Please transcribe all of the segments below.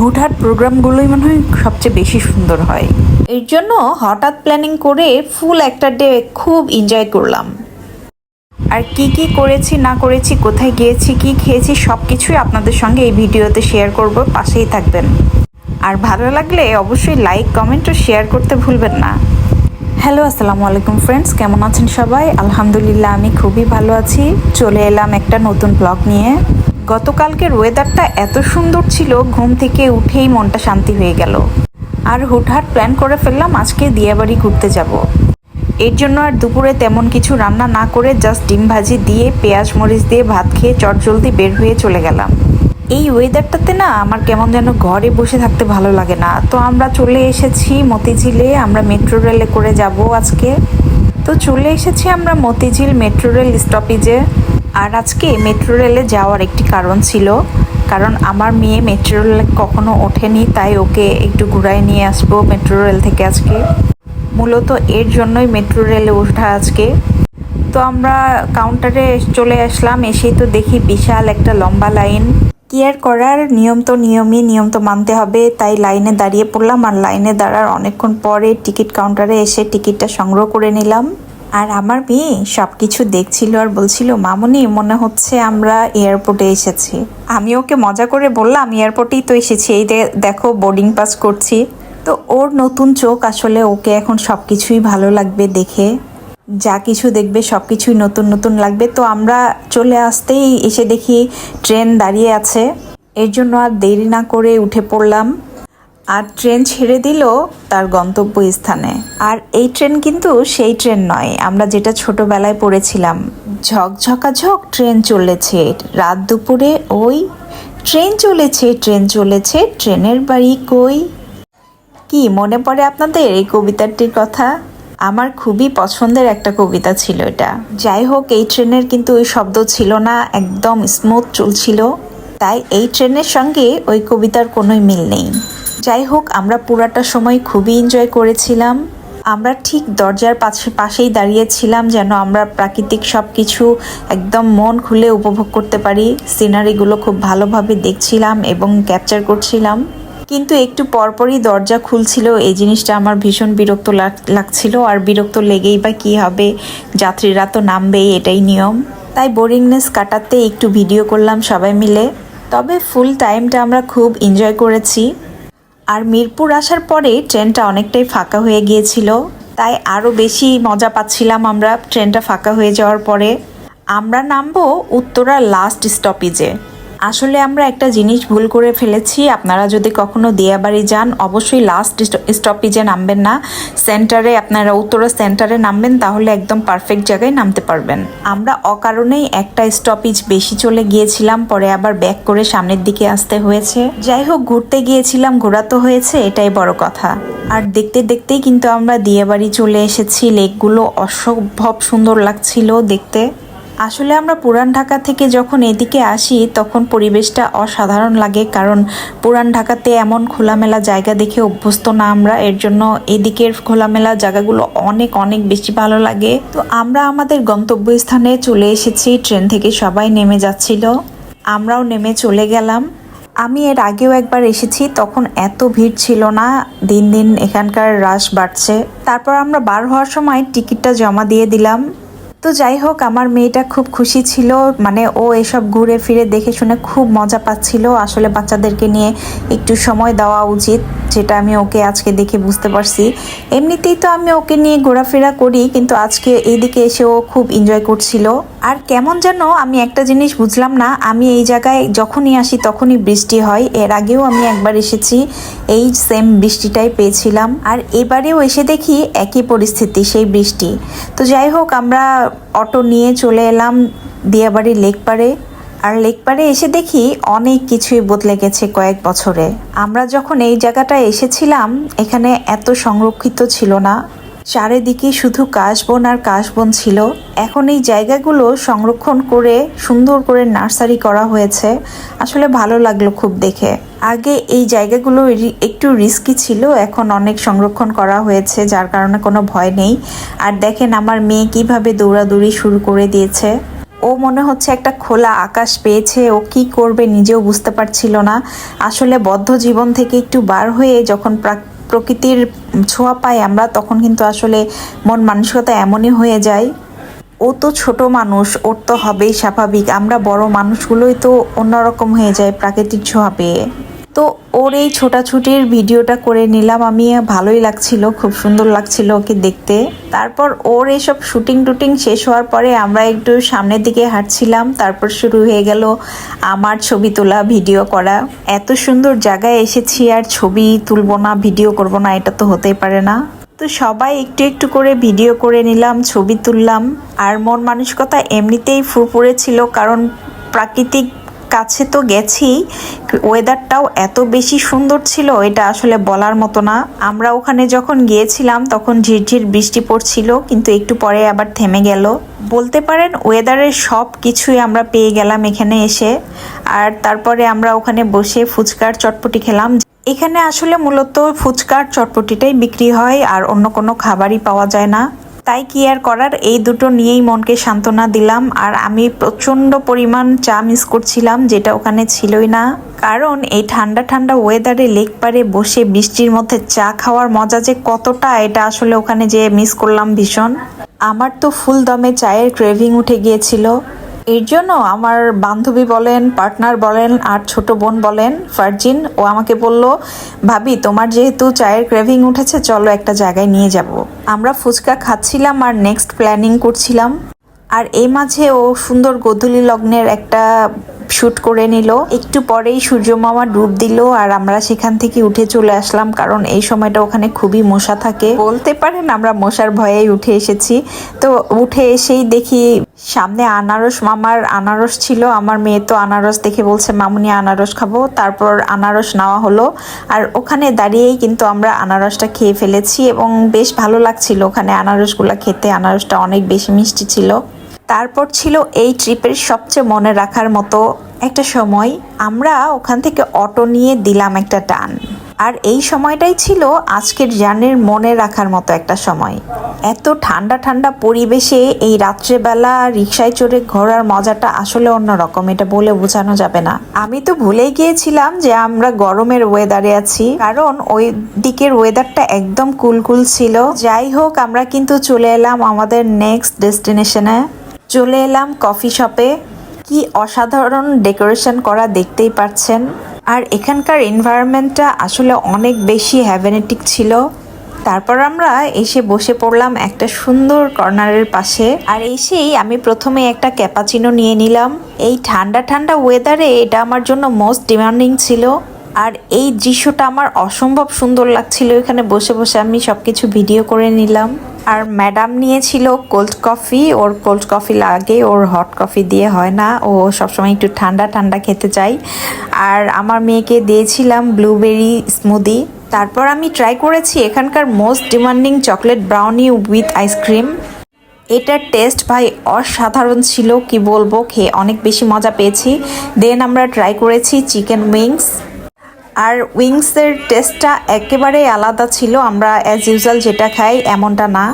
হুটহাট প্রোগ্রামগুলোই মনে হয় সবচেয়ে বেশি সুন্দর হয়। এর জন্য হঠাৎ প্ল্যানিং করে ফুল একটা ডে খুব এনজয় করলাম। আর কি কি করেছি না করেছি কোথায় গিয়েছি কি খেয়েছি সব কিছুই আপনাদের সঙ্গে এই ভিডিওতে শেয়ার করব পাশেই থাকবেন। আর ভালো লাগলে অবশ্যই লাইক কমেন্ট ও শেয়ার করতে ভুলবেন না। হ্যালো আসসালামু আলাইকুম ফ্রেন্ডস কেমন আছেন সবাই? আলহামদুলিল্লাহ আমি খুবই ভালো আছি। চলে এলাম একটা নতুন ব্লগ নিয়ে। গতকালকের ওয়েদারটা এত সুন্দর ছিল, ঘুম থেকে উঠেই মনটা শান্তি হয়ে গেল। আর হুটহাট প্ল্যান করে ফেললাম, আজকে দিয়াবাড়ি ঘুরতে যাব। এর জন্য আর দুপুরে তেমন কিছু রান্না না করে জাস্ট ডিম ভাজি দিয়ে, পেঁয়াজ মরিচ দিয়ে ভাত খেয়ে চটজলদি বের হয়ে চলে গেলাম। এই ওয়েদারটাতে না আমার কেমন যেন ঘরে বসে থাকতে ভালো লাগে না। তো আমরা চলে এসেছি মতিঝিলে, আমরা মেট্রো রেলে করে যাব আজকে। তো চলে এসেছি আমরা মতিঝিল মেট্রো রেল স্টপেজে আর আজকে মেট্রো রেলে যাওয়ার একটি কারণ ছিল, কারণ আমার মেয়ে মেট্রো রেলে কখনো ওঠেনি, তাই ওকে একটু ঘুরায় নিয়ে আসব মেট্রো রেল থেকে আজকে। মূলত এর জন্যই মেট্রো রেলে ওঠা আজকে। তো আমরা কাউন্টারে চলে আসলাম, এসেই তো দেখি বিশাল একটা লম্বা লাইন কি আর করার? নিয়ম তো নিয়মই, নিয়ম তো মানতে হবে। তাই লাইনে দাঁড়িয়ে পড়লাম আর লাইনে দাঁড়ার অনেকক্ষণ পরে টিকিট কাউন্টারে এসে টিকিটটা সংগ্রহ করে নিলাম। আর আমার মেয়ে সব কিছু দেখছিল আর বলছিল, মামুনি, মনে হচ্ছে আমরা এয়ারপোর্টে এসেছি। আমি ওকে মজা করে বললাম এয়ারপোর্টেই তো এসেছি, এই দেখো বোর্ডিং পাস করছি। তো ওর নতুন চোখ আসলে ওকে এখন সব কিছুই ভালো লাগবে দেখে। যা কিছু দেখবে সব কিছুই নতুন নতুন লাগবে। তো আমরা চলে আসতেই এসে দেখি ট্রেন দাঁড়িয়ে আছে। এর জন্য আর দেরি না করে উঠে পড়লাম। আর ট্রেন ছেড়ে দিল তার গন্তব্য স্থানে আর এই ট্রেন কিন্তু সেই ট্রেন নয়। আমরা যেটা ছোটবেলায় পড়েছিলাম, ঝকঝকাঝক ট্রেন চলেছে। রাত দুপুরে ওই ট্রেন চলেছে ট্রেন চলেছে, ট্রেনের বাড়ি কই? কি মনে পড়ে আপনাদের এই কবিতাটির কথা? আমার খুবই পছন্দের একটা কবিতা ছিল এটা। যাই হোক, এই ট্রেনের কিন্তু ওই শব্দ ছিল না, একদম স্মুথ চলছিল। তাই এই ট্রেনের সঙ্গে ওই কবিতার কোনোই মিল নেই। যাই হোক আমরা পুরাটা সময় খুবই এনজয় করেছিলাম। আমরা ঠিক দরজার পাশে, পাশেই দাঁড়িয়েছিলাম যেন আমরা প্রাকৃতিক সব কিছু একদম মন খুলে উপভোগ করতে পারি। সিনারিগুলো খুব ভালোভাবে দেখছিলাম এবং ক্যাপচার করছিলাম। কিন্তু একটু পরপরই দরজা খুলছিল, এই জিনিসটা আমার ভীষণ বিরক্ত লাগ- লাগছিল। আর বিরক্ত লেগেই বা কী হবে, যাত্রীরা তো নামবেই, এটাই নিয়ম। তাই বোরিংনেস কাটাতে একটু ভিডিও করলাম সবাই মিলে। তবে ফুল টাইমটা আমরা খুব এনজয় করেছি। আর মিরপুর আসার পরে ট্রেনটা অনেকটাই ফাঁকা হয়ে গিয়েছিল। তাই আরও বেশি মজা পাচ্ছিলাম আমরা ট্রেনটা ফাঁকা হয়ে যাওয়ার পরে। আমরা নামবো উত্তরার লাস্ট স্টপেজে আসলে আমরা একটা জিনিস ভুল করে ফেলেছি। আপনারা যদি কখনো দিয়াবাড়ি যান, অবশ্যই লাস্ট স্টপেজে নামবেন না। সেন্টারে আপনারা উত্তরা সেন্টারে নামবেন, তাহলে একদম পারফেক্ট জায়গায় নামতে পারবেন। আমরা অকারণেই একটা স্টপেজ বেশি চলে গিয়েছিলাম, পরে আবার ব্যাক করে সামনের দিকে আসতে হয়েছে। যাই হোক, ঘুরতে গিয়েছিলাম, ঘোরা তো হয়েছে, এটাই বড় কথা। আর দেখতে দেখতেই কিন্তু আমরা দিয়াবাড়ি চলে এসেছি। লেকগুলো অসম্ভব সুন্দর লাগছিল দেখতে। আসলে আমরা পুরান ঢাকা থেকে যখন এদিকে আসি, তখন পরিবেশটা অসাধারণ লাগে। কারণ পুরান ঢাকাতে এমন খোলামেলা জায়গা দেখে অভ্যস্ত না আমরা। এর জন্য এদিকের খোলামেলা জায়গাগুলো অনেক অনেক বেশি ভালো লাগে। তো আমরা আমাদের গন্তব্যস্থানে চলে এসেছি। ট্রেন থেকে সবাই নেমে যাচ্ছিল। আমরাও নেমে চলে গেলাম। আমি এর আগেও একবার এসেছি। তখন এত ভিড় ছিল না। দিন দিন এখানকার রাশ বাড়ছে। তারপর আমরা বার হওয়ার সময় টিকিটটা জমা দিয়ে দিলাম। তো যাই হোক, আমার মেয়েটা খুব খুশি ছিল। মানে ও এসব ঘুরে ফিরে দেখে শুনে খুব মজা পাচ্ছিল। আসলে বাচ্চাদেরকে নিয়ে একটু সময় দেওয়া উচিত। যেটা আমি ওকে আজকে দেখে বুঝতে পারছি। এমনিতেই তো আমি ওকে নিয়ে ঘোরাফেরা করি, কিন্তু আজকে এইদিকে এসে ও খুব এনজয় করছিল। আর কেমন যেন আমি একটা জিনিস বুঝলাম না, আমি এই জায়গায় যখনই আসি তখনই বৃষ্টি হয়। এর আগেও আমি একবার এসেছি, এই সেম বৃষ্টিটাই পেয়েছিলাম। আর এবারেও এসে দেখি একই পরিস্থিতি, সেই বৃষ্টি। তো যাই হোক, আমরা অটো নিয়ে চলে এলাম দিয়াবাড়ি লেক পাড়ে আর লেক পাড়ে এসে দেখি অনেক কিছুই বদলে গেছে কয়েক বছরে। আমরা যখন এই জায়গাটায় এসেছিলাম, এখানে এত সংরক্ষিত ছিল না। চারিদিকে শুধু কাশবন আর কাশবন ছিল। এখন এই জায়গাগুলো সংরক্ষণ করে, সুন্দর করে নার্সারি করা হয়েছে। আসলে ভালো লাগল খুব দেখে। আগে এই জায়গাগুলো একটু রিস্কি ছিল, এখন অনেক সংরক্ষণ করা হয়েছে, যার কারণে কোনো ভয় নেই। আর দেখেন আমার মেয়ে কীভাবে দৌড়াদৌড়ি শুরু করে দিয়েছে। ও মনে হচ্ছে একটা খোলা আকাশ পেয়েছে, ও কি করবে নিজেও বুঝতে পারছিল না। আসলে বদ্ধ জীবন থেকে একটু বার হয়ে যখন প্রাক- প্রকৃতির ছোঁয়া পাই আমরা, তখন কিন্তু আসলে মন মানসিকতা এমনই হয়ে যায়। ও তো ছোট মানুষ, ওর তো হবেই স্বাভাবিক। আমরা বড় মানুষগুলোই তো অন্যরকম হয়ে যায় প্রাকৃতিক ছোঁয়া পেয়ে। ওর এই ছোটাছুটির ভিডিওটা করে নিলাম। আমি, ভালোই লাগছিল, খুব সুন্দর লাগছিল ওকে দেখতে। তারপর ওর এইসব শুটিং টুটিং শেষ হওয়ার পরে আমরা একটু সামনের দিকে হাঁটছিলাম। তারপর শুরু হয়ে গেল আমার ছবি তোলা, ভিডিও করা। এত সুন্দর জায়গায় এসেছি, আর ছবি তুলবো না, ভিডিও করব না, এটা তো হতেই পারে না। তো সবাই একটু একটু করে ভিডিও করে নিলাম, ছবি তুললাম। আর মন মানসিকতা এমনিতেই ফুরফুরে ছিল, কারণ প্রাকৃতিক কাছে তো গেছি ওয়েদারটাও এত বেশি সুন্দর ছিল, এটা আসলে বলার মতো না। আমরা ওখানে যখন গিয়েছিলাম, তখন ঝিরঝির বৃষ্টি পড়ছিল, কিন্তু একটু পরে আবার থেমে গেল। বলতে পারেন ওয়েদারের সব কিছুই আমরা পেয়ে গেলাম এখানে এসে। আর তারপরে আমরা ওখানে বসে ফুচকার চটপটি খেলাম। এখানে আসলে মূলত ফুচকার চটপটিটাই বিক্রি হয়, আর অন্য কোনো খাবারই পাওয়া যায় না। তাই কি আর করার? এই দুটো নিয়েই মনকে সান্ত্বনা দিলাম। আর আমি প্রচণ্ড পরিমাণ চা মিস করছিলাম, যেটা ওখানে ছিলই না। কারণ এই ঠান্ডা ঠান্ডা ওয়েদারে লেক পারে বসে বৃষ্টির মধ্যে চা খাওয়ার মজা যে কতটা, এটা আসলে ওখানে যে মিস করলাম ভীষণ। আমার তো ফুল দমে চায়ের ক্রেভিং উঠে গিয়েছিল। এর জন্য আমার বান্ধবী বলেন পার্টনার বলেন, আর ছোট বোন বলেন, ফার্জিন, ও আমাকে বলল, ভাবি, তোমার যেহেতু চায়ের ক্রেভিং উঠেছে, চলো একটা জায়গায় নিয়ে যাব। আমরা ফুচকা খাচ্ছিলাম আর নেক্সট প্ল্যানিং করছিলাম। আর এই মাঝে ও সুন্দর গোধূলি লগ্নের একটা শ্যুট করে নিল। একটু পরেই সূর্য মামা ডুব দিল আর আমরা সেখান থেকে উঠে চলে আসলাম কারণ এই সময়টা ওখানে খুবই মশা থাকে। বলতে পারেন আমরা মশার ভয়েই উঠে এসেছি। তো উঠে এসেই দেখি সামনে আনারস, মামার আনারস ছিল। আমার মেয়ে তো আনারস দেখে বলছে, মামুনি, আনারস খাব। তারপর আনারস নেওয়া হলো। আর ওখানে দাঁড়িয়েই কিন্তু আমরা আনারসটা খেয়ে ফেলেছি এবং বেশ ভালো লাগছিল ওখানে আনারসগুলো খেতে। আনারসটা অনেক বেশি মিষ্টি ছিল। তারপর ছিল এই ট্রিপের সবচেয়ে মনে রাখার মতো একটা সময়। আমরা ওখান থেকে অটো নিয়ে দিলাম একটা টান। আর এই সময়টাই ছিল আজকের জার্নির মনে রাখার মতো একটা সময়। এত ঠান্ডা ঠান্ডা পরিবেশে এই রাত্রেবেলা রিক্সায় চড়ে ঘোরার মজাটা আসলে অন্যরকম, এটা বলে বোঝানো যাবে না। আমি তো ভুলেই গিয়েছিলাম যে আমরা গরমের ওয়েদারে আছি। কারণ ওই দিকের ওয়েদারটা একদম কুলকুল ছিল। যাই হোক, আমরা কিন্তু চলে এলাম আমাদের নেক্সট ডেস্টিনেশনে চলে এলাম কফি শপে। কি অসাধারণ ডেকোরেশন করা দেখতেই পাচ্ছেন। আর এখানকার এনভায়রনমেন্টটা আসলে অনেক বেশি হ্যাভেনেটিক ছিল। তারপর আমরা এসে বসে পড়লাম একটা সুন্দর কর্নারের পাশে। আর এসেই আমি প্রথমে একটা ক্যাপাচিনো নিয়ে নিলাম। এই ঠান্ডা ঠান্ডা ওয়েদারে এটা আমার জন্য মোস্ট ডিমান্ডিং ছিল। আর এই দৃশ্যটা আমার অসম্ভব সুন্দর লাগছিল এখানে বসে বসে। আমি সবকিছু ভিডিও করে নিলাম। আর ম্যাডাম নিয়েছিল কোল্ড কফি ওর কোল্ড কফি লাগে, ওর হট কফি দিয়ে হয় না। ও সবসময় একটু ঠান্ডা ঠান্ডা খেতে চাই আর আমার মেয়েকে দিয়েছিলাম ব্লুবেরি স্মুদি তারপর আমি ট্রাই করেছি এখানকার most demanding chocolate brownie with ice cream এটার টেস্ট ভাই অসাধারণ ছিল, কি বলব, খেয়ে অনেক বেশি মজা পেয়েছি। দেন আমরা ট্রাই করেছি চিকেন উইংস আর উইংসের টেস্টটা একেবারে আলাদা ছিল। আমরা অ্যাজ ইউজুয়াল যেটা খাই এমনটা না।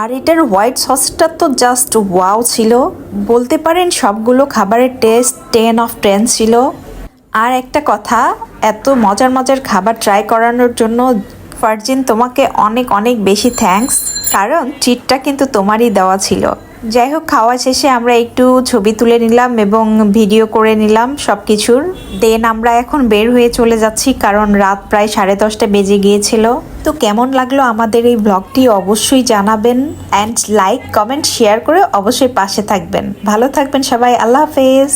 আর এটার হোয়াইট সসটা তো জাস্ট ওয়াও ছিল। বলতে পারেন সবগুলো খাবারের টেস্ট টেন অফ টেন ছিল। আর একটা কথা, এত মজার মজার খাবার ট্রাই করানোর জন্য ফার্জিন, তোমাকে অনেক অনেক বেশি থ্যাঙ্কস কারণ চিটটা কিন্তু তোমারই দেওয়া ছিল। যাই হোক খাওয়া শেষে আমরা একটু ছবি তুলে নিলাম এবং ভিডিও করে নিলাম সব কিছুর দেন আমরা এখন বের হয়ে চলে যাচ্ছি, কারণ রাত প্রায় সাড়ে দশটা বেজে গিয়েছিল। তো কেমন লাগল আমাদের এই ব্লগটি অবশ্যই জানাবেন অ্যান্ড লাইক কমেন্ট শেয়ার করে অবশ্যই পাশে থাকবেন। ভালো থাকবেন সবাই, আল্লাহ হাফেজ।